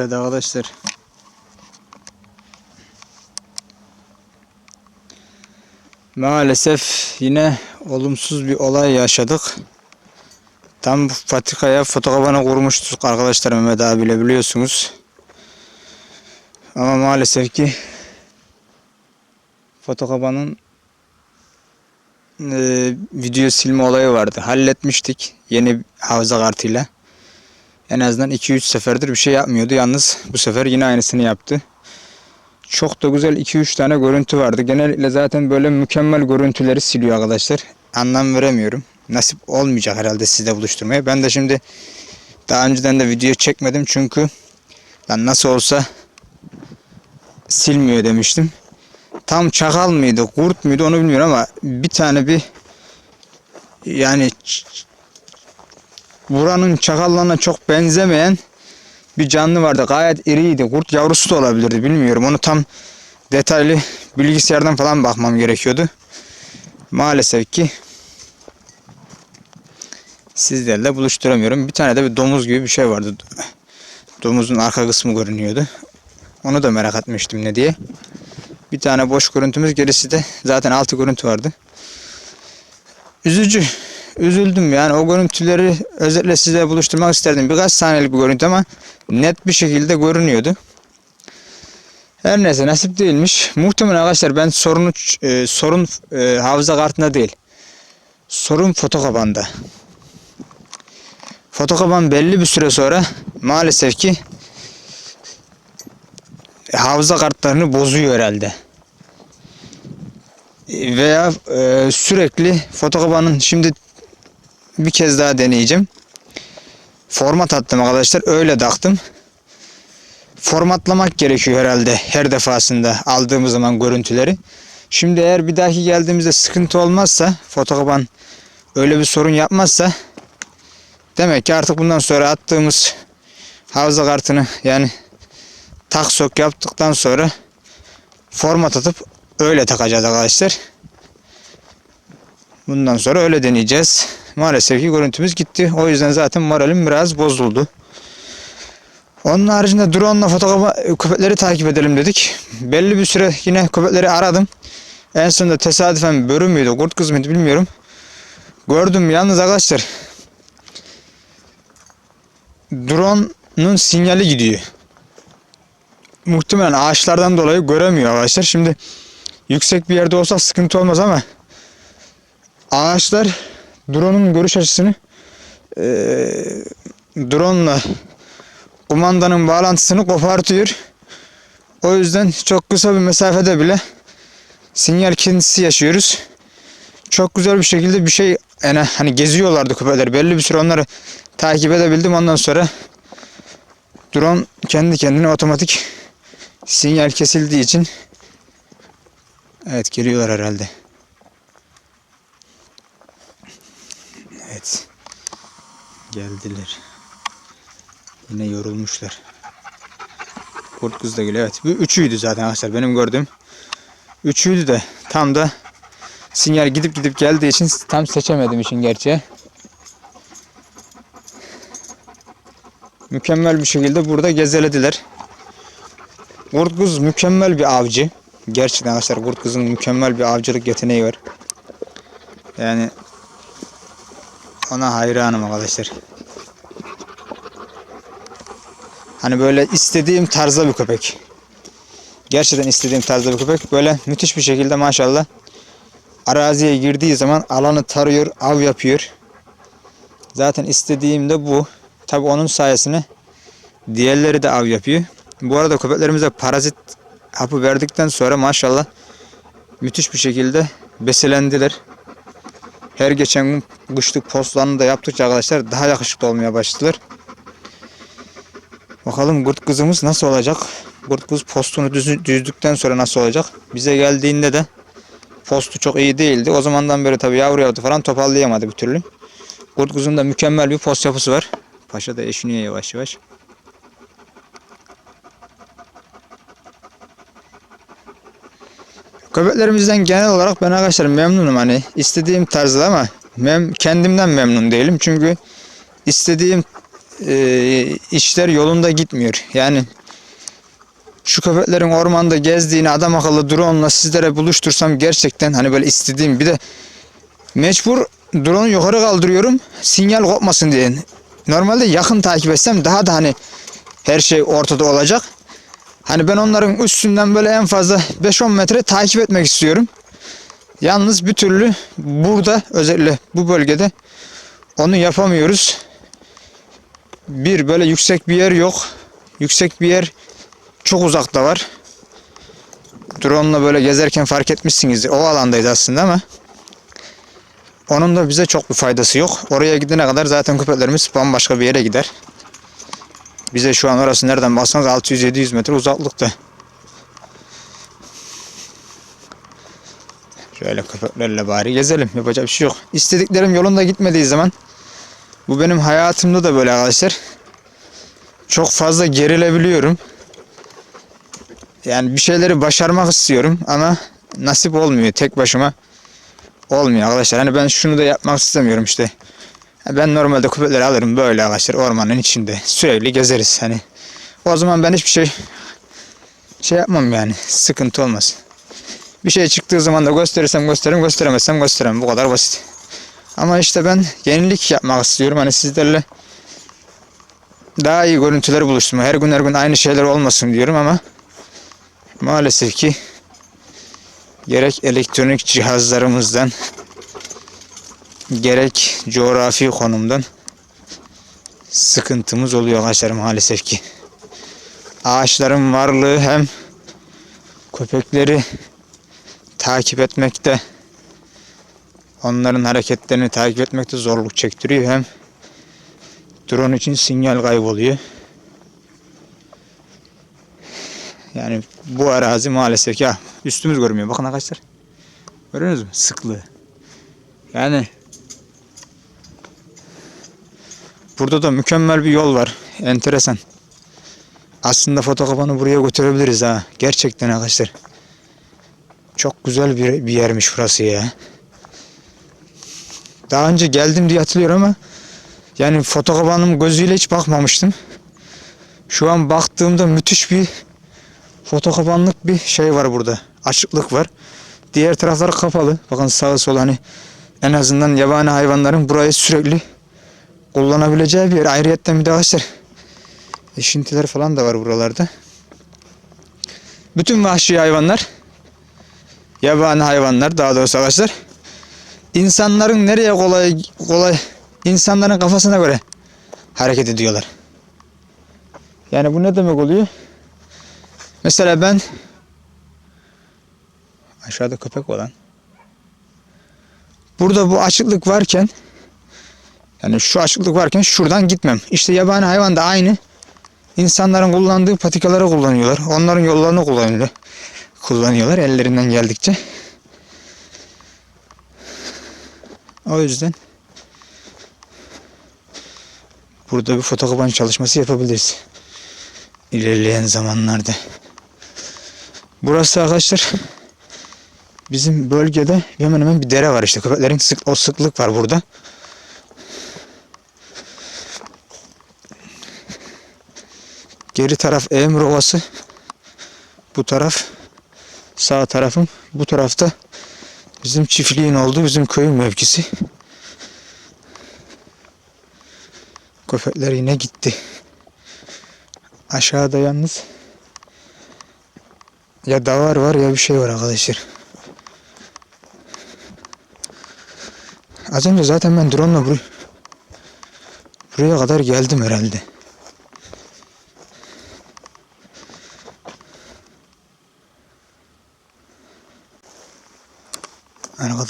Evet arkadaşlar. Maalesef yine olumsuz bir olay yaşadık. Tam patikaya fotokopanı kurmuştuk arkadaşlar Mehmet abiyle biliyorsunuz. Ama maalesef ki fotokopanın e, video silme olayı vardı. Halletmiştik yeni havza kartıyla. En azından 2-3 seferdir bir şey yapmıyordu. Yalnız bu sefer yine aynısını yaptı. Çok da güzel 2-3 tane görüntü vardı. Genellikle zaten böyle mükemmel görüntüleri siliyor arkadaşlar. Anlam veremiyorum. Nasip olmayacak herhalde sizle buluşturmaya. Ben de şimdi daha önceden de video çekmedim çünkü lan nasıl olsa silmiyor demiştim. Tam çakal mıydı, kurt muydu onu bilmiyorum ama bir tane bir yani buranın çakallarına çok benzemeyen bir canlı vardı. Gayet iriydi. Kurt yavrusu da olabilirdi. Bilmiyorum. Onu tam detaylı bilgisayardan falan bakmam gerekiyordu. Maalesef ki sizlerle buluşturamıyorum. Bir tane de bir domuz gibi bir şey vardı. Domuzun arka kısmı görünüyordu. Onu da merak etmiştim ne diye. Bir tane boş görüntümüz gerisi de zaten altı görüntü vardı. Üzücü. Üzüldüm yani o görüntüleri özetle size buluşturmak isterdim. Birkaç saniyelik bir görüntü ama net bir şekilde görünüyordu. Her neyse nasip değilmiş. Muhtemelen arkadaşlar ben sorunu e, sorun e, hafıza kartında değil. Sorun fotokabanda. Fotokaban belli bir süre sonra maalesef ki hafıza kartlarını bozuyor herhalde. Veya e, sürekli fotokabanın şimdi bir kez daha deneyeceğim. Format attım arkadaşlar. Öyle taktım. Formatlamak gerekiyor herhalde her defasında aldığımız zaman görüntüleri. Şimdi eğer bir dahaki geldiğimizde sıkıntı olmazsa fotokaban öyle bir sorun yapmazsa demek ki artık bundan sonra attığımız hafıza kartını yani tak sok yaptıktan sonra format atıp öyle takacağız arkadaşlar. Bundan sonra öyle deneyeceğiz. Maalesef ki görüntümüz gitti. O yüzden zaten moralim biraz bozuldu. Onun haricinde drone ile fotoğrafı köpekleri takip edelim dedik. Belli bir süre yine köpekleri aradım. En sonunda tesadüfen börü müydü, kurt kız mıydı bilmiyorum. Gördüm yalnız arkadaşlar. Drone'un sinyali gidiyor. Muhtemelen ağaçlardan dolayı göremiyor arkadaşlar. Şimdi yüksek bir yerde olsa sıkıntı olmaz ama ağaçlar drone'un görüş açısını eee drone'la kumandanın bağlantısını kopartıyor. O yüzden çok kısa bir mesafede bile sinyal kesintisi yaşıyoruz. Çok güzel bir şekilde bir şey yani hani geziyorlardı köpekler. Belli bir süre onları takip edebildim. Ondan sonra drone kendi kendine otomatik sinyal kesildiği için evet geliyorlar herhalde. Evet. Geldiler. Yine yorulmuşlar. Kurt kız da geliyor. Evet. Bu üçüydü zaten arkadaşlar benim gördüğüm. Üçüydü de tam da sinyal gidip gidip geldiği için tam seçemedim işin gerçeği. Mükemmel bir şekilde burada gezelediler. Kurt kız mükemmel bir avcı. Gerçekten arkadaşlar kurt kızın mükemmel bir avcılık yeteneği var. Yani ona hayranım arkadaşlar. Hani böyle istediğim tarzda bir köpek. Gerçekten istediğim tarzda bir köpek. Böyle müthiş bir şekilde maşallah araziye girdiği zaman alanı tarıyor, av yapıyor. Zaten istediğim de bu. Tabi onun sayesinde diğerleri de av yapıyor. Bu arada köpeklerimize parazit hapı verdikten sonra maşallah müthiş bir şekilde beslendiler. Her geçen gün kışlık postlarını da yaptıkça arkadaşlar daha yakışıklı olmaya başladılar. Bakalım kurt kızımız nasıl olacak? Kurt kız postunu düz, düzdükten sonra nasıl olacak? Bize geldiğinde de postu çok iyi değildi. O zamandan beri tabii yavru yavru falan toparlayamadı bir türlü. Kurt kızın da mükemmel bir post yapısı var. Paşa da eşiniyor yavaş yavaş. Köpeklerimizden genel olarak ben arkadaşlar memnunum hani istediğim tarzda ama mem kendimden memnun değilim çünkü istediğim e, işler yolunda gitmiyor. Yani şu köpeklerin ormanda gezdiğini adam akıllı drone'la sizlere buluştursam gerçekten hani böyle istediğim bir de mecbur drone'u yukarı kaldırıyorum sinyal kopmasın diye. Normalde yakın takip etsem daha da hani her şey ortada olacak. Hani ben onların üstünden böyle en fazla 5-10 metre takip etmek istiyorum. Yalnız bir türlü burada özellikle bu bölgede onu yapamıyoruz. Bir böyle yüksek bir yer yok. Yüksek bir yer çok uzakta var. Drone'la böyle gezerken fark etmişsinizdir. O alandayız aslında ama onun da bize çok bir faydası yok. Oraya gidene kadar zaten köpeklerimiz bambaşka bir yere gider. Bize şu an orası nereden baksanız 600-700 metre uzaklıkta. Şöyle köpeklerle bari gezelim. Yapacak bir şey yok. İstediklerim yolunda gitmediği zaman bu benim hayatımda da böyle arkadaşlar. Çok fazla gerilebiliyorum. Yani bir şeyleri başarmak istiyorum ama nasip olmuyor tek başıma. Olmuyor arkadaşlar. Hani ben şunu da yapmak istemiyorum işte. Ben normalde köpekleri alırım böyle arkadaşlar ormanın içinde. Sürekli gezeriz hani. O zaman ben hiçbir şey şey yapmam yani. Sıkıntı olmaz. Bir şey çıktığı zaman da gösterirsem gösteririm, gösteremezsem gösteremem. Bu kadar basit. Ama işte ben yenilik yapmak istiyorum. Hani sizlerle daha iyi görüntüler buluşturma. Her gün her gün aynı şeyler olmasın diyorum ama maalesef ki gerek elektronik cihazlarımızdan gerek coğrafi konumdan sıkıntımız oluyor arkadaşlar maalesef ki. Ağaçların varlığı hem köpekleri takip etmekte onların hareketlerini takip etmekte zorluk çektiriyor hem drone için sinyal kayboluyor. Yani bu arazi maalesef ah, üstümüz görmüyor. Bakın arkadaşlar. Görüyorsunuz mu? Sıklığı. Yani burada da mükemmel bir yol var. Enteresan. Aslında fotokapanı buraya götürebiliriz ha. Gerçekten arkadaşlar. Çok güzel bir, bir yermiş burası ya. Daha önce geldim diye hatırlıyorum ama yani fotokapanım gözüyle hiç bakmamıştım. Şu an baktığımda müthiş bir fotokapanlık bir şey var burada. Açıklık var. Diğer taraflar kapalı. Bakın sağa sola hani en azından yabani hayvanların burayı sürekli kullanabileceği bir yer. Ayrıyetten bir de arkadaşlar eşintiler falan da var buralarda. Bütün vahşi hayvanlar yabani hayvanlar daha doğrusu arkadaşlar insanların nereye kolay kolay insanların kafasına göre hareket ediyorlar. Yani bu ne demek oluyor? Mesela ben aşağıda köpek olan burada bu açıklık varken yani şu açıklık varken şuradan gitmem. İşte yabani hayvan da aynı. İnsanların kullandığı patikaları kullanıyorlar. Onların yollarını kullanıyorlar. Kullanıyorlar ellerinden geldikçe. O yüzden burada bir fotokopan çalışması yapabiliriz. İlerleyen zamanlarda. Burası arkadaşlar bizim bölgede hemen hemen bir dere var işte. Köpeklerin sık, o sıklık var burada. Geri taraf Emre Ovası. Bu taraf sağ tarafım. Bu tarafta bizim çiftliğin olduğu bizim köyün mevkisi. Köpekler yine gitti. Aşağıda yalnız ya davar var ya bir şey var arkadaşlar. Az önce zaten ben drone ile buraya, buraya kadar geldim herhalde.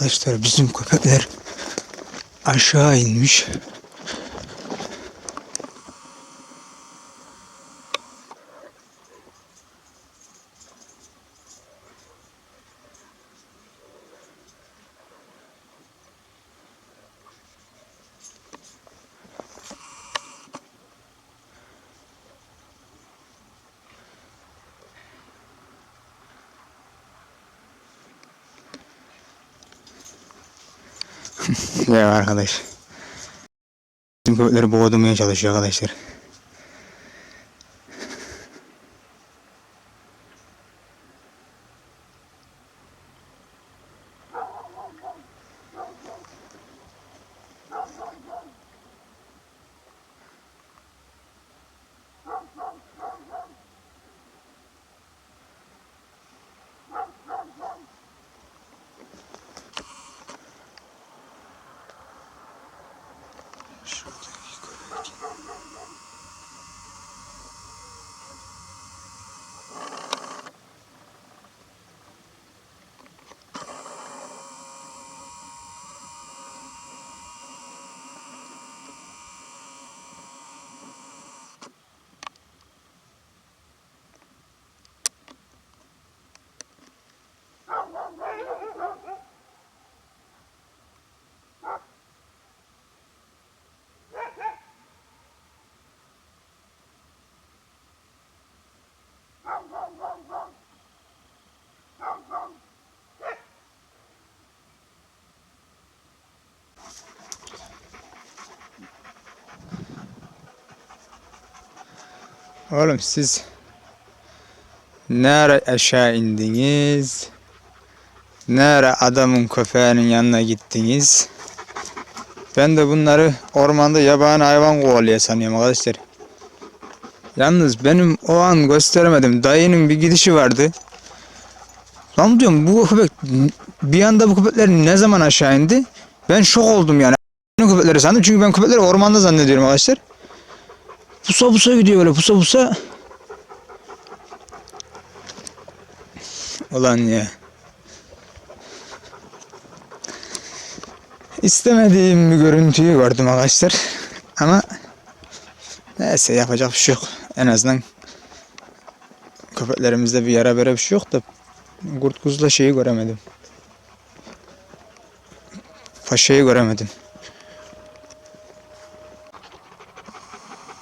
Arkadaşlar bizim köpekler aşağı inmiş. Ya arkadaş. Bizim köpekleri boğdurmaya çalışıyor arkadaşlar. London. Oğlum siz ne ara aşağı indiniz? Ne ara adamın köpeğinin yanına gittiniz? Ben de bunları ormanda yabani hayvan kovalıyor sanıyorum arkadaşlar. Yalnız benim o an gösteremedim. Dayının bir gidişi vardı. Lan diyorum bu köpek bir anda bu köpekler ne zaman aşağı indi? Ben şok oldum yani. Köpekleri sandım çünkü ben köpekleri ormanda zannediyorum arkadaşlar. Pusa pusa gidiyor böyle pusa pusa. Ulan ya. İstemediğim bir görüntüyü gördüm arkadaşlar. Ama neyse yapacak bir şey yok. En azından köpeklerimizde bir yara bere bir şey yok da kurt kuzla şeyi göremedim. Paşayı göremedim.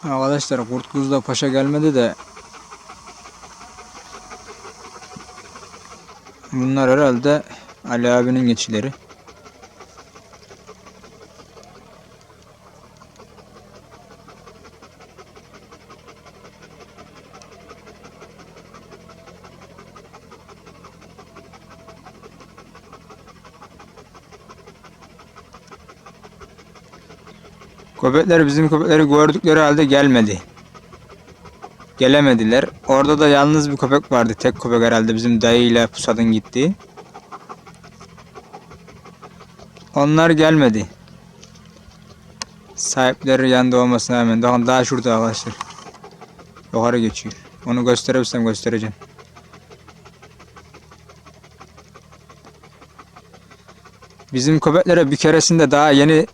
Arkadaşlar kurt kuzla paşa gelmedi de bunlar herhalde Ali abinin geçileri. Köpekler bizim köpekleri gördükleri halde gelmedi. Gelemediler. Orada da yalnız bir köpek vardı. Tek köpek herhalde bizim dayıyla Pusad'ın gittiği. Onlar gelmedi. Sahipleri yanında olmasına rağmen. Daha, daha şurada arkadaşlar. Yukarı geçiyor. Onu gösterebilirsem göstereceğim. Bizim köpeklere bir keresinde daha yeni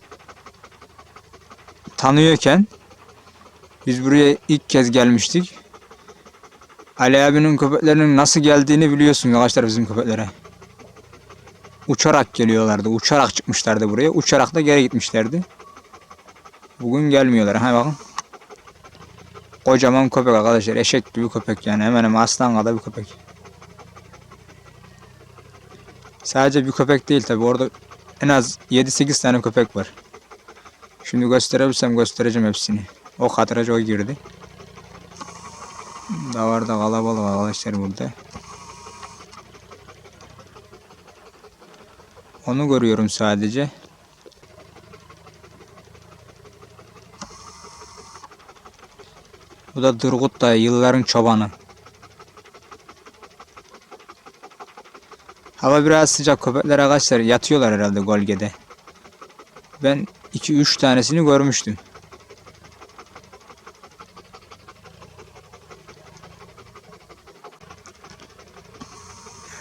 tanıyorken biz buraya ilk kez gelmiştik. Ali abinin köpeklerinin nasıl geldiğini biliyorsun arkadaşlar bizim köpeklere. Uçarak geliyorlardı. Uçarak çıkmışlardı buraya. Uçarak da geri gitmişlerdi. Bugün gelmiyorlar. Ha bakın. Kocaman köpek arkadaşlar. Eşek gibi köpek yani. Hemen hemen aslan kadar bir köpek. Sadece bir köpek değil tabi. Orada en az 7-8 tane köpek var. Şimdi gösterebilirsem göstereceğim hepsini. O kadraja o girdi. Davarda kalabalık arkadaşlar burada. Onu görüyorum sadece. Bu da Durgut dayı yılların çobanı. Hava biraz sıcak köpekler arkadaşlar yatıyorlar herhalde gölgede. Ben 2-3 tanesini görmüştüm.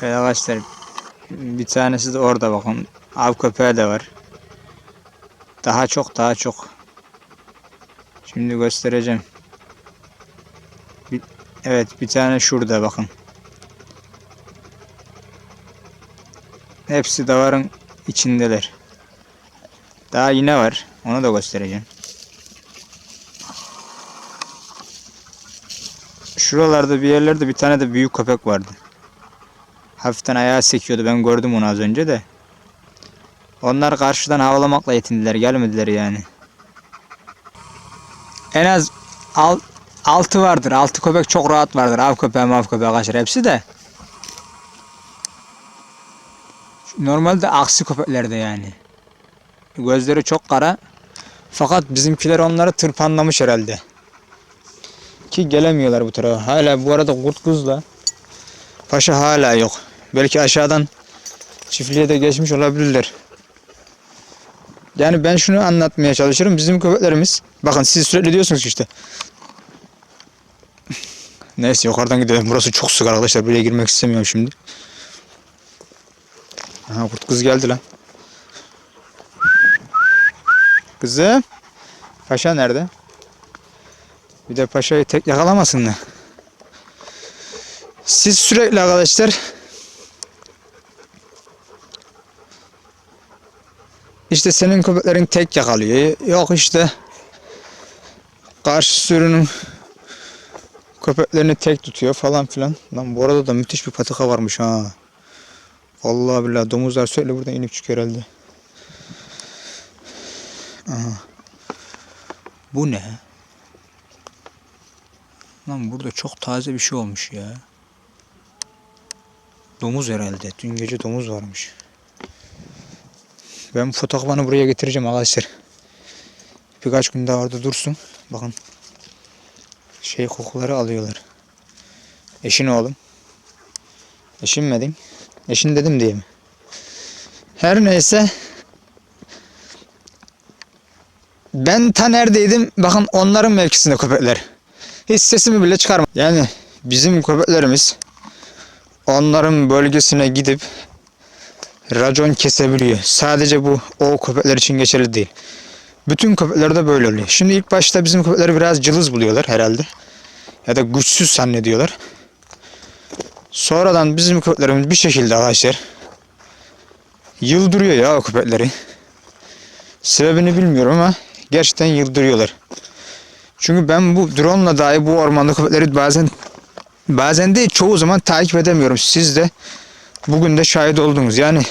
Evet arkadaşlar bir tanesi de orada bakın. Av köpeği de var. Daha çok daha çok. Şimdi göstereceğim. Evet bir tane şurada bakın. Hepsi davarın içindeler. Daha yine var. Onu da göstereceğim. Şuralarda bir yerlerde bir tane de büyük köpek vardı. Hafiften ayağı sekiyordu. Ben gördüm onu az önce de. Onlar karşıdan havlamakla yetindiler. Gelmediler yani. en az al, altı vardır. Altı köpek çok rahat vardır. Av köpeği mav köpeği kaçar hepsi de. Normalde aksi köpeklerde yani. Gözleri çok kara. Fakat bizimkiler onları tırpanlamış herhalde. Ki gelemiyorlar bu tarafa. Hala bu arada kurt kızla paşa hala yok. Belki aşağıdan çiftliğe de geçmiş olabilirler. Yani ben şunu anlatmaya çalışırım. Bizim köpeklerimiz bakın siz sürekli diyorsunuz işte Neyse yukarıdan gidelim. Burası çok sık arkadaşlar. Buraya girmek istemiyorum şimdi. Aha kurt kız geldi lan. Kızım. Paşa nerede? Bir de paşayı tek yakalamasın da. Siz sürekli arkadaşlar işte senin köpeklerin tek yakalıyor. Yok işte karşı sürünün köpeklerini tek tutuyor falan filan. Lan bu arada da müthiş bir patika varmış ha. Vallahi billahi domuzlar sürekli buradan inip çıkıyor herhalde. Aha. Bu ne? Lan burada çok taze bir şey olmuş ya. Domuz herhalde. Dün gece domuz varmış. Ben bu fotoğrafını buraya getireceğim arkadaşlar. Birkaç gün daha orada dursun. Bakın. Şey kokuları alıyorlar. Eşin oğlum. Eşinmedin. Eşin dedim diye mi? Her neyse. Ben ta neredeydim? Bakın onların mevkisinde köpekler. Hiç sesimi bile çıkarma. Yani bizim köpeklerimiz onların bölgesine gidip racon kesebiliyor. Sadece bu o köpekler için geçerli değil. Bütün köpeklerde böyle oluyor. Şimdi ilk başta bizim köpekleri biraz cılız buluyorlar herhalde. Ya da güçsüz zannediyorlar. Sonradan bizim köpeklerimiz bir şekilde arkadaşlar yıldırıyor ya o köpekleri. Sebebini bilmiyorum ama gerçekten yıldırıyorlar. Çünkü ben bu drone dahi bu ormanda köpekleri bazen bazen değil çoğu zaman takip edemiyorum. Siz de bugün de şahit oldunuz. Yani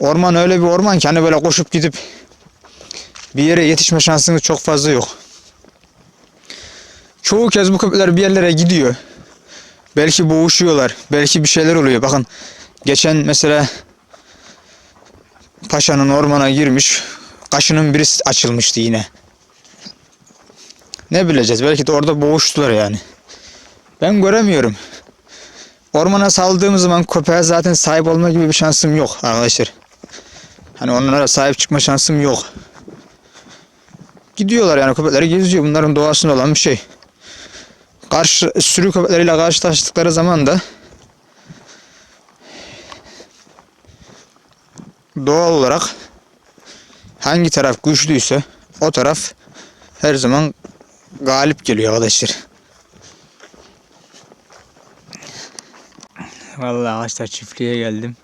orman öyle bir orman ki hani böyle koşup gidip bir yere yetişme şansınız çok fazla yok. Çoğu kez bu köpekler bir yerlere gidiyor. Belki boğuşuyorlar. Belki bir şeyler oluyor. Bakın geçen mesela Paşa'nın ormana girmiş. Kaşının birisi açılmıştı yine. Ne bileceğiz? Belki de orada boğuştular yani. Ben göremiyorum. Ormana saldığım zaman köpeğe zaten sahip olma gibi bir şansım yok arkadaşlar. Hani onlara sahip çıkma şansım yok. Gidiyorlar yani köpekleri geziyor. Bunların doğasında olan bir şey. Karşı sürü köpekleriyle karşılaştıkları zaman da doğal olarak hangi taraf güçlüyse o taraf her zaman galip geliyor arkadaşlar. Vallahi arkadaşlar çiftliğe geldim.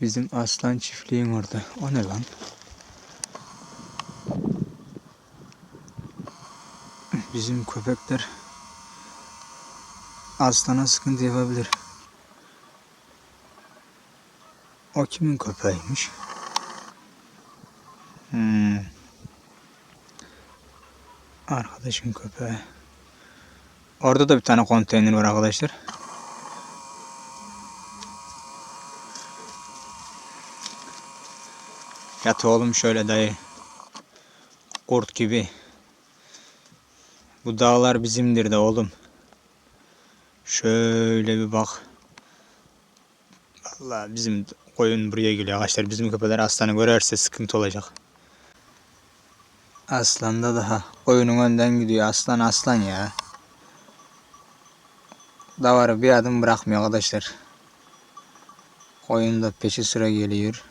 Bizim aslan çiftliğin orada. O ne lan? Bizim köpekler aslana sıkıntı yapabilir. O kimin köpeğiymiş? Hmm. Arkadaşın köpeği. Orada da bir tane konteyner var arkadaşlar. Yat oğlum şöyle dayı. Kurt gibi. Bu dağlar bizimdir de oğlum. Şöyle bir bak. Vallahi bizim koyun buraya geliyor arkadaşlar. Bizim köpekler aslanı görerse sıkıntı olacak. Aslan da daha koyunun önden gidiyor. Aslan aslan ya. Davarı bir adım bırakmıyor arkadaşlar. Koyun da peşi sıra geliyor.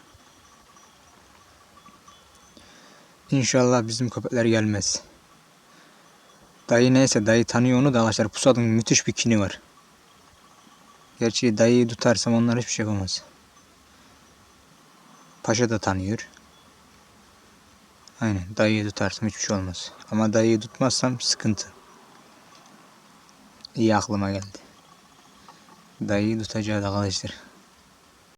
İnşallah bizim köpekler gelmez. Dayı neyse dayı tanıyor onu da arkadaşlar pusadın müthiş bir kini var. Gerçi dayıyı tutarsam onlar hiçbir şey yapamaz. Paşa da tanıyor. Aynen dayıyı tutarsam hiçbir şey olmaz. Ama dayıyı tutmazsam sıkıntı. İyi aklıma geldi. Dayıyı tutacağız arkadaşlar.